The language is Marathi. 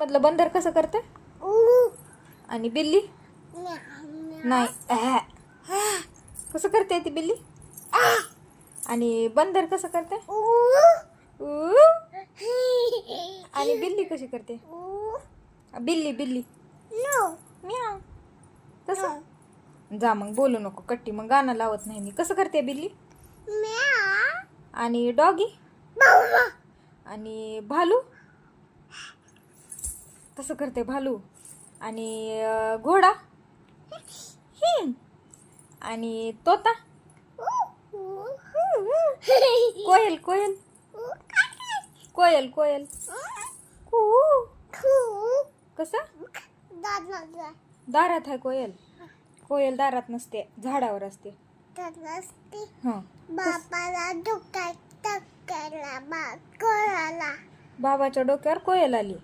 मधलं बंदर कसं करते आणि बिल्ली? नाही. कसं करते ती बिल्ली? आणि बंदर कसं करते. आणि बिल्ली कशी करते? बिल्ली बिल्ली. कसं जा मग बोलू नको कट्टी. मग गाणं लावत नाही मी. कसं करते बिल्ली? आणि डॉगी? आणि भालू? तसं करते भालू. आणि घोडा. आणि तोता. कोयल कोयल. कोयल कोयल. कसं? दारात आहे कोयल. कोयल दारात नसते झाडावर असते. हं. बाबाच्या डोक्यावर कोयल आली.